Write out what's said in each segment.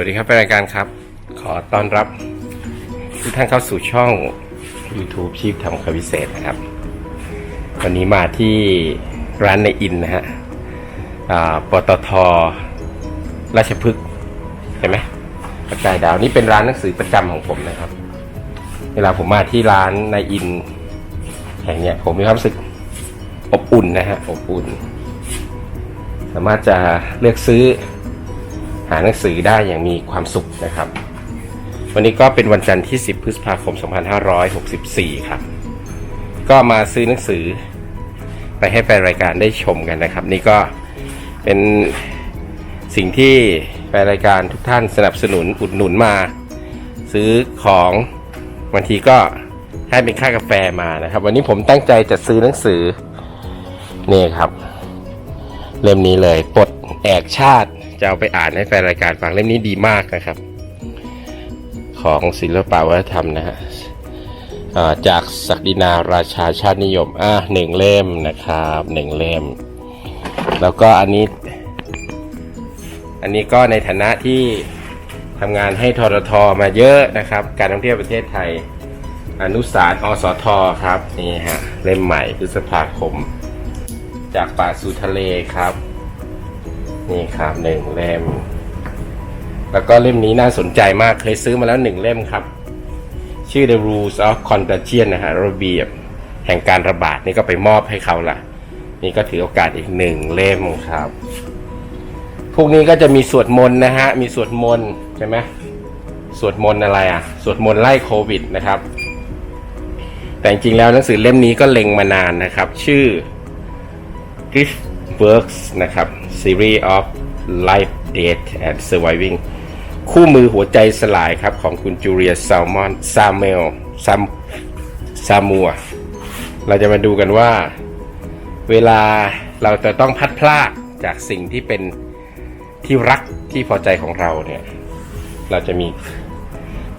วัสดีครับเป็นรายการครับ ขอต้อนรับทุกท่านเข้าสู่ช่อง YouTube ชีพทำคำวิเศษนะครับ วันนี้มาที่ร้านในอินนะฮะอ่าปตทราชพฤกษ์ใช่ไหมประกายดาวนี่เป็นร้านหนังสือประจำของผมนะครับ เวลาผมมาที่ร้านในอินแห่งเนี้ยผมมีความรู้สึกอบอุ่นนะฮะอบอุ่น สามารถจะเลือกซื้อ หาหนังสือได้อย่างมีความสุขนะครับ วันนี้ก็เป็นวันจันทร์ที่ 10 พฤษภาคม 2564 ครับ ก็มาซื้อหนังสือไปให้แฟนรายการได้ชมกันนะครับ นี่ก็เป็นสิ่งที่แฟนรายการทุกท่านสนับสนุนอุดหนุนมา ซื้อของบางทีก็ให้เป็นค่ากาแฟมานะครับ วันนี้ผมตั้งใจจะซื้อหนังสือนี่ครับ เล่มนี้เลยปลดแอกชาติ จะเอาไปอ่านให้แฟนรายการฟังเล่มนี้ดีมากนะครับ ของศิลปะวัฒนธรรมนะฮะจากศักดินาราชาชาตินิยมอะหนึ่งเล่มนะครับหนึ่งเล่ม แล้วก็อันนี้ อันนี้ก็ในฐานะที่ทำงานให้ทรทมาเยอะนะครับ การท่องเที่ยวประเทศไทย อนุสารอสทครับนี่ฮะเล่มใหม่พฤษภาคม จากป่าสู่ทะเลครับ นี่ครับหนึ่งเล่ม แล้วก็เล่มนี้น่าสนใจมากเคยซื้อมาแล้วหนึ่งเล่มครับ ชื่อ The Rules of Contagion นะฮะระเบียบแห่งการระบาดนี่ก็ไปมอบให้เขาละนี่ก็ถือโอกาสอีกหนึ่งเล่มครับ พวกนี้ก็จะมีสวดมนต์นะฮะ มีสวดมนต์ใช่ไหมสวดมนต์อะไรอะ สวดมนต์ไล่โควิดนะครับ แต่จริงๆแล้วหนังสือเล่มนี้ก็เล็งมานานนะครับ ชื่อ g r i f Works นะครับ Series of Life Death and Surviving คู่มือหัวใจสลายครับ ของคุณจูเลียซ a ลมอนซามเมลซามซามัว เราจะมาดูกันว่า เวลาเราจะต้องพัดพลากจากสิ่งที่เป็นที่รักที่พอใจของเราเนี่ย เราจะมี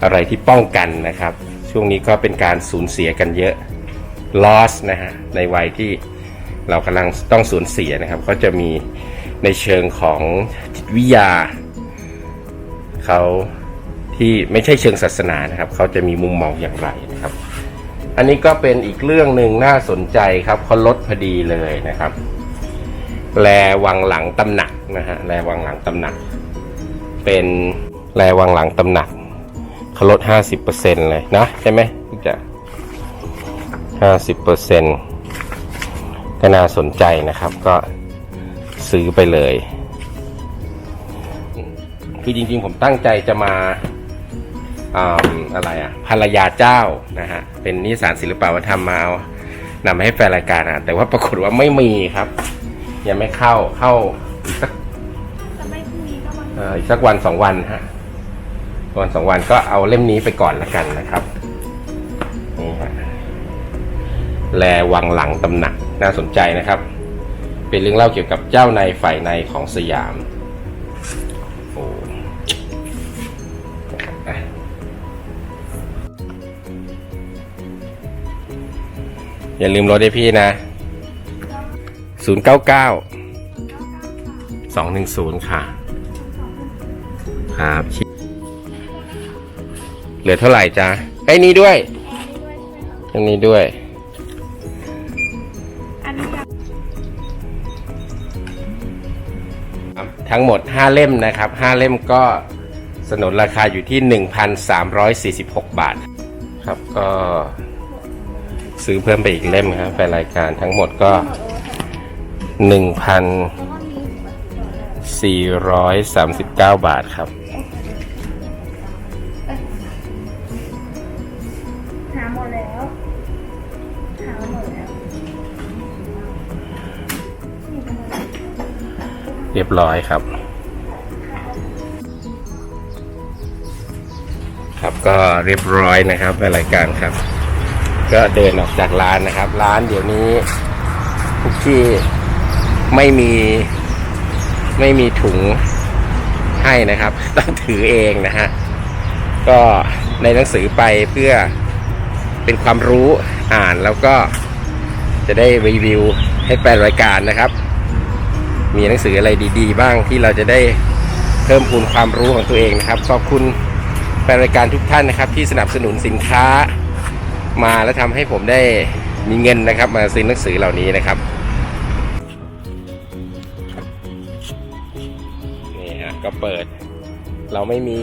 อะไรที่ป้องกันนะครับ ช่วงนี้ก็เป็นการสูญเสียกันเยอะ loss นะฮะในวัยที่ เรากำลังต้องสูญเสียนะครับเขาจะมีในเชิงของจิตวิทยาเขาที่ไม่ใช่เชิงศาสนานะครับเขาจะมีมุมมองอย่างไรนะครับ อันนี้ก็เป็นอีกเรื่องหนึ่งน่าสนใจครับเขาลดพอดีเลยนะครับ แลวังหลังตำหนักนะฮะแลวังหลังตำหนัก เป็นแลวังหลังตำหนักเขาลด 50%เลยนะใช่ไหมพี่จ๋า50% ก็น่าสนใจนะครับ ก็ซื้อไปเลย คือจริงๆผมตั้งใจจะมาอ่าอะไรอะภรรยาเจ้านะฮะเป็นนิสสานศิลปวัฒนธรรมมาเอานำมาให้แฟนรายการอะแต่ว่าปรากฏว่าไม่มีครับ ยังไม่เข้าเข้าอีกสักจะไม่พรุ่งนี้ก็วันเอ่ออีกสักวันสองวันฮะวันสองวันก็เอาเล่มนี้ไปก่อนละกันนะครับนี่ฮะแลวังหลังตำหนัก น่าสนใจนะครับ เป็นเรื่องเล่าเกี่ยวกับเจ้าในฝ่ายในของสยามโอ้นะครับอะอย่าลืมรถให้พี่นะ 099 210 ค่ะ ครับชิเหลือเท่าไหร่จ๊ะไอ้นี้ด้วยอันนี้ด้วย ทั้งหมด 5 เล่มนะครับ 5 เล่มก็สนนราคาอยู่ที่ 1,346 บาท ครับก็ซื้อเพิ่มไปอีกเล่มครับแฟนรายการทั้งหมดก็ 1,439 บาทครับหาหมดแล้ว เรียบร้อยครับ ครับก็เรียบร้อยนะครับรายการครับ ก็เดินออกจากร้านนะครับ ร้านเดี๋ยวนี้ทุกที่ไม่มีไม่มีถุงให้นะครับ ต้องถือเองนะฮะก็ในหนังสือไปเพื่อเป็นความรู้อ่านแล้วก็จะได้รีวิวให้แฟนรายการนะครับ มีหนังสืออะไรดี ๆ บ้างที่เราจะได้เพิ่มพูนความรู้ของตัวเองนะครับ ขอบคุณแฟนรายการทุกท่านนะครับ ที่สนับสนุนสินค้ามาและทำให้ผมได้มีเงินนะครับ มาซื้อหนังสือเหล่านี้นะครับนี่ฮะก็เปิด เราไม่มี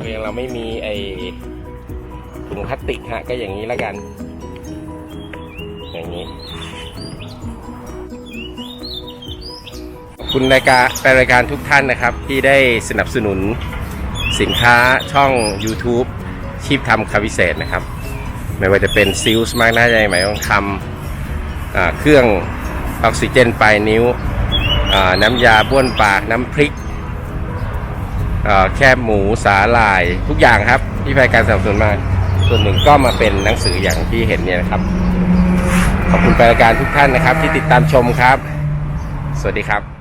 เรียงเราไม่มีไอถุงพลาสติกฮะก็อย่างนี้แล้วกัน อย่างนี้ คุณรายการแฟนรายการทุกท่านนะครับ ที่ได้สนับสนุนสินค้าช่อง YouTube ชีพทำคาวิเศษนะครับ ไม่ว่าจะเป็นซิลส์มากหน้าใจหมายต้องทำเครื่องออกซิเจนปลายนิ้ว น้ำยาบ้วนปากน้ำพริก แคบหมูสาหร่ายทุกอย่างครับที่แฟนการสนับสนุนมาส่วนหนึ่งก็มาเป็นหนังสืออย่างที่เห็นเนี่ยนะครับ ขอบคุณแฟนรายการทุกท่านนะครับ ที่ติดตามชมครับ สวัสดีครับ